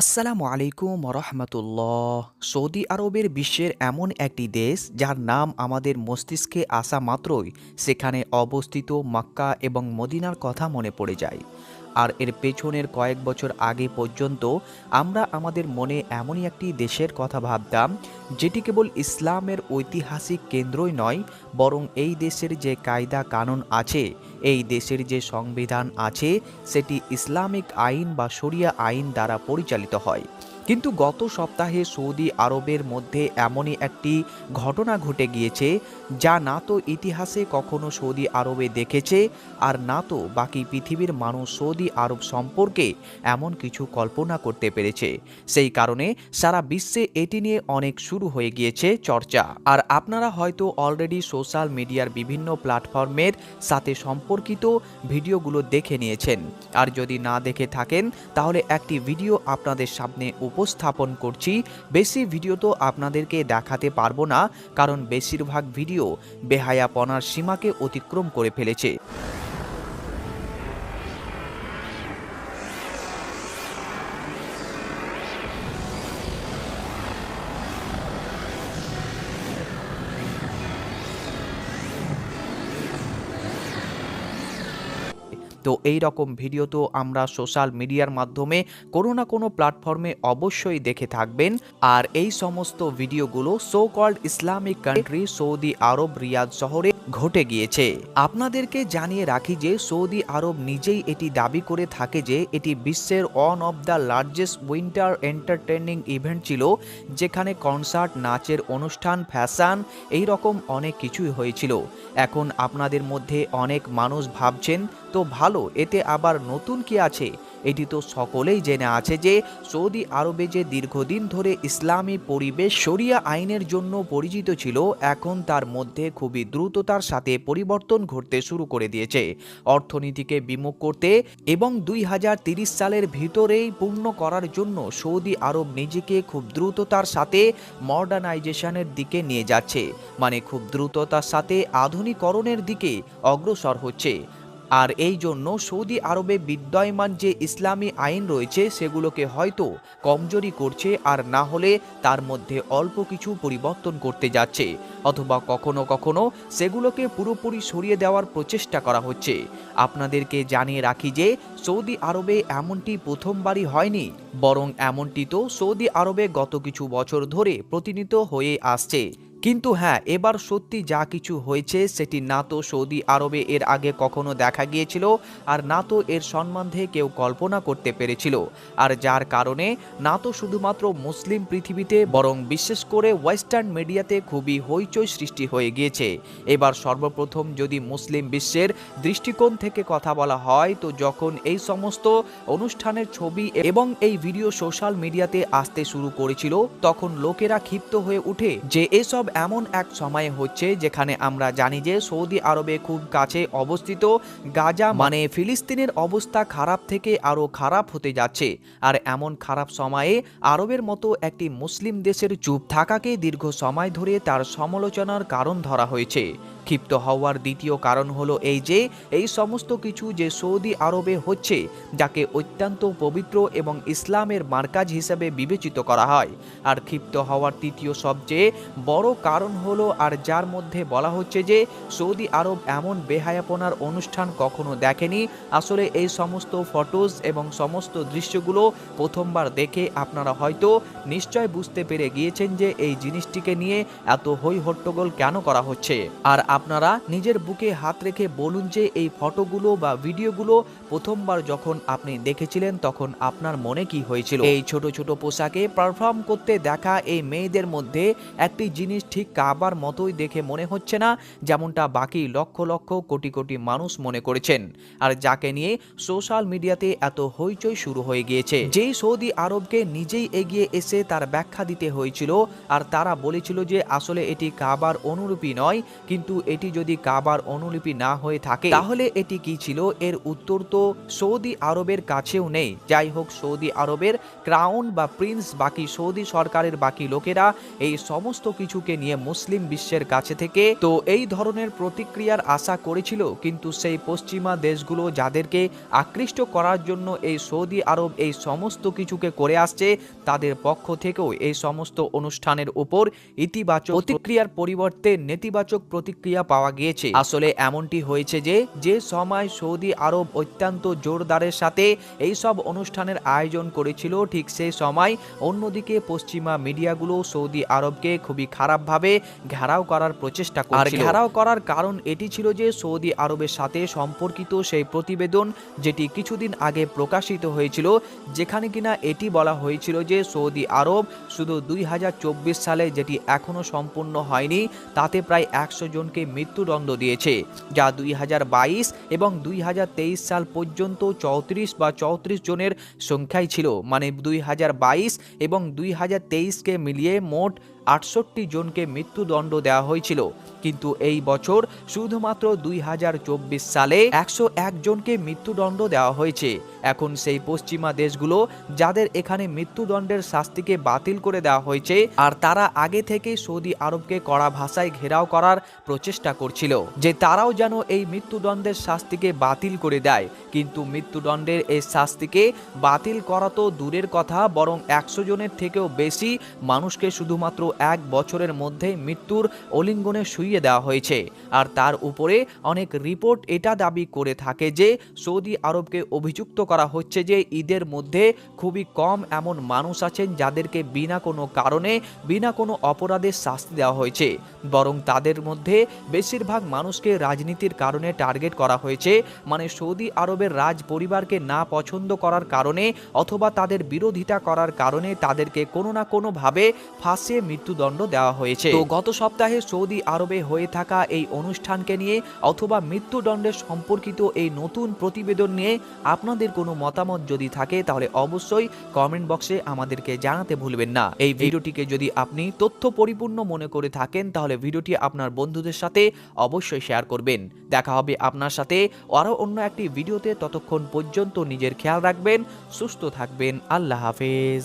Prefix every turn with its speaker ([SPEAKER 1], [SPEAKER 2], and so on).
[SPEAKER 1] আসসালামু আলাইকুম রহমতুল্লাহ সৌদি আরবের বিশ্বের এমন একটি দেশ, যার নাম আমাদের মস্তিষ্কে আসা মাত্রই, সেখানে অবস্থিত মক্কা এবং মদিনার কথা মনে পড়ে যায়। আর এর পেছনের কয়েক বছর আগে পর্যন্ত আমরা আমাদের মনে এমনই একটি দেশের কথা ভাবতাম, যেটি কেবল ইসলামের ঐতিহাসিক কেন্দ্রই নয়, বরং এই দেশের যে কায়দা কানুন আছে, এই দেশের যে সংবিধান আছে, সেটি ইসলামিক আইন বা শরিয়া আইন দ্বারা পরিচালিত হয়। কিন্তু গত সপ্তাহে সৌদি আরবের মধ্যে এমনই একটি ঘটনা ঘটে গিয়েছে, যা না তো ইতিহাসে কখনো সৌদি আরবে দেখেছে আর না তো বাকি পৃথিবীর মানুষ সৌদি আরব সম্পর্কে এমন কিছু কল্পনা করতে পেরেছে। সেই কারণে সারা বিশ্বে এটি নিয়ে অনেক শুরু হয়ে গিয়েছে চর্চা। আর আপনারা হয়তো অলরেডি সোশ্যাল মিডিয়ার বিভিন্ন প্ল্যাটফর্মের সাথে সম্পর্কিত ভিডিওগুলো দেখে নিয়েছেন। আর যদি না দেখে থাকেন, তাহলে একটি ভিডিও আপনাদের সামনে উপস্থাপন করছি। বেশি ভিডিও তো আপনাদেরকে দেখাতে পারব না, কারণ বেশিরভাগ ভিডিও বেহায়াপনার সীমাকে অতিক্রম করে ফেলেছে। তো এই রকম ভিডিও তো আমরা সোশ্যাল মিডিয়ার মাধ্যমে কোনো না কোনো প্ল্যাটফর্মে অবশ্যই দেখে থাকবেন। আর এই সমস্ত ভিডিওগুলো so called Islamic country Saudi Arab Riyadh শহরে ঘটে গিয়েছে। আপনাদেরকে জানিয়ে রাখি যে সৌদি আরব নিজেই এটি দাবি করে থাকে যে, এটি বিশ্বের one of the largest winter entertaining event ছিল, যেখানে কনসার্ট নাচের অনুষ্ঠান ফ্যাশন এই রকম অনেক কিছুই হয়েছিল। এখন আপনাদের মধ্যে অনেক মানুষ ভাবছেন তো ভালো, এতে আবার নতুন কি আছে? এটি তো সকলেই জেনে আছে যে সৌদি আরবে যে দীর্ঘদিন ধরে ইসলামী পরিবেশ শরিয়া আইনের জন্য পরিচিত ছিল, এখন তার মধ্যে খুবই দ্রুততার সাথে পরিবর্তন ঘটতে শুরু করে দিয়েছে। অর্থনীতিকে বিমুখ করতে এবং দুই সালের ভিতরেই পূর্ণ করার জন্য সৌদি আরব নিজেকে খুব দ্রুততার সাথে মডার্নাইজেশনের দিকে নিয়ে যাচ্ছে মানে খুব দ্রুততার সাথে আধুনিকরণের দিকে অগ্রসর হচ্ছে। আর এই জন্য সৌদি আরবে বিদ্যমান যে ইসলামী আইন রয়েছে, সেগুলোকে হয়তো কমজোরি করছে আর না হলে তার মধ্যে অল্প কিছু পরিবর্তন করতে যাচ্ছে। অথবা কখনো কখনো সেগুলোকে পুরোপুরি সরিয়ে দেওয়ার প্রচেষ্টা করা হচ্ছে। আপনাদেরকে জানিয়ে রাখি যে, সৌদি আরবে এমনটি প্রথমবারই হয়নি, বরং এমনটি তো সৌদি আরবে গত কিছু বছর ধরে প্রতিনিধিত হয়ে আসছে। কিন্তু হ্যাঁ এবার সত্যি যা কিছু হয়েছে সেটি না তো সৌদি আরবে এর আগে কখনো দেখা গিয়েছিল আর না তো এর সম্বন্ধে কেউ কল্পনা করতে পেরেছিল। আর যার কারণে না তো শুধুমাত্র মুসলিম পৃথিবীতে বরং বিশেষ করে ওয়েস্টার্ন মিডিয়াতে খুবই হইচই সৃষ্টি হয়ে গিয়েছে। এবার সর্বপ্রথম যদি মুসলিম বিশ্বের দৃষ্টিকোণ থেকে কথা বলা হয়, তো যখন এই সমস্ত অনুষ্ঠানের ছবি এবং এই ভিডিও সোশ্যাল মিডিয়াতে আসতে শুরু করেছিল, তখন লোকেরা ক্ষিপ্ত হয়ে উঠে যে এসব এমন এক সময়ে হচ্ছে যেখানে আমরা জানি যে সৌদি আরবে খুব কাছে অবস্থিত গাজা মানে ফিলিস্তিনের অবস্থা খারাপ থেকে আরও খারাপ হতে যাচ্ছে। আর এমন খারাপ সময়ে আরবের মতো একটি মুসলিম দেশের চুপ থাকাকে দীর্ঘ সময় ধরে তার সমালোচনার কারণ ধরা হয়েছে। ক্ষিপ্ত হওয়ার দ্বিতীয় কারণ হলো এই যে, এই সমস্ত কিছু যে সৌদি আরবে হচ্ছে, যাকে অত্যন্ত পবিত্র এবং ইসলামের মার্কাজ হিসেবে বিবেচিত করা হয়। আর ক্ষিপ্ত হওয়ার তৃতীয় সবচেয়ে বড় কারণ হলো আর যার মধ্যে বলা হচ্ছে যে সৌদি আরব এমন বেহায়াপনার অনুষ্ঠান কখনো দেখেনি। আসলে এই সমস্ত ফটোজ এবং সমস্ত দৃশ্যগুলো প্রথমবার দেখে আপনারা হয়তো নিশ্চয় বুঝতে পেরে গিয়েছেন যে এই জিনিসটিকে নিয়ে এত হই হট্টগোল কেন করা হচ্ছে। আর আপনারা নিজের বুকে হাত রেখে বলুন যে এই ফটোগুলো বা ভিডিওগুলো প্রথমবার যখন আপনি দেখেছিলেন তখন আপনার মনে কি হয়েছিল? এই ছোট ছোট পোশাকে পারফর্ম করতে দেখা এই মেয়েদের মধ্যে একটি জিনিস ঠিক কাবার মতোই দেখে মনে হচ্ছে না, যেমনটা বাকি লক্ষ লক্ষ কোটি কোটি মানুষ মনে করেছেন। আর যাকে নিয়ে সোশ্যাল মিডিয়াতে এত হইচই শুরু হয়ে গিয়েছে। যেই সৌদি আরবকে নিজেই এগিয়ে এসে তার ব্যাখ্যা দিতে হয়েছিল, আর তারা বলেছিল যে আসলে এটি কাবার অনুরূপী নয়, কিন্তু এটি যদি কাবার অনুলিপি না হয়ে থাকে, তাহলে এটি কি ছিল? এর উত্তর তো সৌদি আরবের কাছেও নেই। যাই হোক, সৌদি আরবের ক্রাউন বা প্রিন্স, বাকি সৌদি সরকারের বাকি লোকেরা এই সমস্ত কিছুকে নিয়ে মুসলিম বিশ্বের কাছে থেকে তো এই ধরনের প্রতিক্রিয়ার আশা করেছিল, কিন্তু সেই পশ্চিমা দেশগুলো যাদেরকে আকৃষ্ট করার জন্য এই সৌদি আরব এই সমস্ত কিছুকে করে আসছে, তাদের পক্ষ থেকেও এই সমস্ত অনুষ্ঠানের উপর ইতিবাচক প্রতিক্রিয়ার পরিবর্তে নেতিবাচক প্রতিক্রিয়া পাওয়া গিয়েছে। আসলে এমনটি হয়েছে যে যে সময় সৌদি আরব অত্যন্ত জোরদারের সাথে এই সব অনুষ্ঠানের আয়োজন করেছিল, ঠিক সেই সময় অন্যদিকে পশ্চিমা মিডিয়াগুলো সৌদি আরবকে খুবই খারাপভাবে ঘেরাও করার প্রচেষ্টা করছিল। আর ঘেরাও করার কারণ এটি ছিল যে সৌদি আরবের সাথে সম্পর্কিত সেই প্রতিবেদন যেটি কিছুদিন আগে প্রকাশিত হয়েছিল যেখানে কিনা এটি বলা হয়েছিল যে সৌদি আরব শুধু দুই হাজার চব্বিশ সালে যেটি এখনও সম্পূর্ণ হয়নি তাতে প্রায় একশো জনকে মৃত্যুদণ্ড দিয়েছে যা দুই হাজার বাইশ এবং দুই হাজার তেইশ সাল পর্যন্ত চৌত্রিশ বা চৌত্রিশ জনের সংখ্যাই ছিল। মানে দুই হাজার বাইশ এবং দুই কে মিলিয়ে মোট আটষট্টি জনকে মৃত্যুদণ্ড দেওয়া হয়েছিল। কিন্তু এই বছর শুধুমাত্র দুই হাজার চব্বিশ সালে একশো জনকে মৃত্যুদণ্ড দেওয়া হয়েছে। এখন সেই পশ্চিমা দেশগুলো যাদের এখানে মৃত্যুদণ্ডের শাস্তিকে বাতিল করে দেওয়া হয়েছে আর তারা আগে থেকেই সৌদি আরবকে কড়া ভাষায় ঘেরাও করার প্রচেষ্টা করছিল যে তারাও যেন এই মৃত্যুদণ্ডের শাস্তিকে বাতিল করে দেয়। কিন্তু মৃত্যুদণ্ডের এই শাস্তিকে বাতিল করা তো দূরের কথা, বরং একশো জনের থেকেও বেশি মানুষকে শুধুমাত্র এক বছরের মধ্যে মৃত্যুর অলিঙ্গনে শুইয়ে দেওয়া হয়েছে। আর তার উপরে অনেক রিপোর্ট এটা দাবি করে থাকে যে, সৌদি আরবকে অভিযুক্ত করা হচ্ছে যে, ঈদের মধ্যে খুবই কম এমন মানুষ আছেন যাদেরকে বিনা কোনো কারণে, বিনা কোনো অপরাধের শাস্তি দেওয়া হয়েছে। বরং তাদের মধ্যে বেশিরভাগ মানুষকে রাজনীতির কারণে টার্গেট করা হয়েছে। মানে সৌদি আরবের রাজ পরিবারকে না পছন্দ করার কারণে অথবা তাদের বিরোধিতা করার কারণে তাদেরকে কোনো না কোনোভাবে ফাঁসিয়ে মৃত্যুদণ্ড দেওয়া হয়েছে। তো গত সপ্তাহে সৌদি আরবে হয়ে থাকা এই অনুষ্ঠানকে নিয়ে অথবা মৃত্যুদণ্ডের সম্পর্কিত এই নতুন প্রতিবেদন নিয়ে আপনাদের কোনো মতামত যদি থাকে তাহলে অবশ্যই কমেন্ট বক্সে আমাদেরকে জানাতে ভুলবেন না। এই ভিডিওটিকে যদি আপনি তথ্য পরিপূর্ণ মনে করে থাকেন তাহলে ভিডিওটি আপনার বন্ধুদের সাথে অবশ্যই শেয়ার করবেন। দেখা হবে আপনার সাথে। আরও অন্য একটি ভিডিওতে ততক্ষণ পর্যন্ত নিজের খেয়াল রাখবেন সুস্থ থাকবেন। আল্লাহ হাফেজ।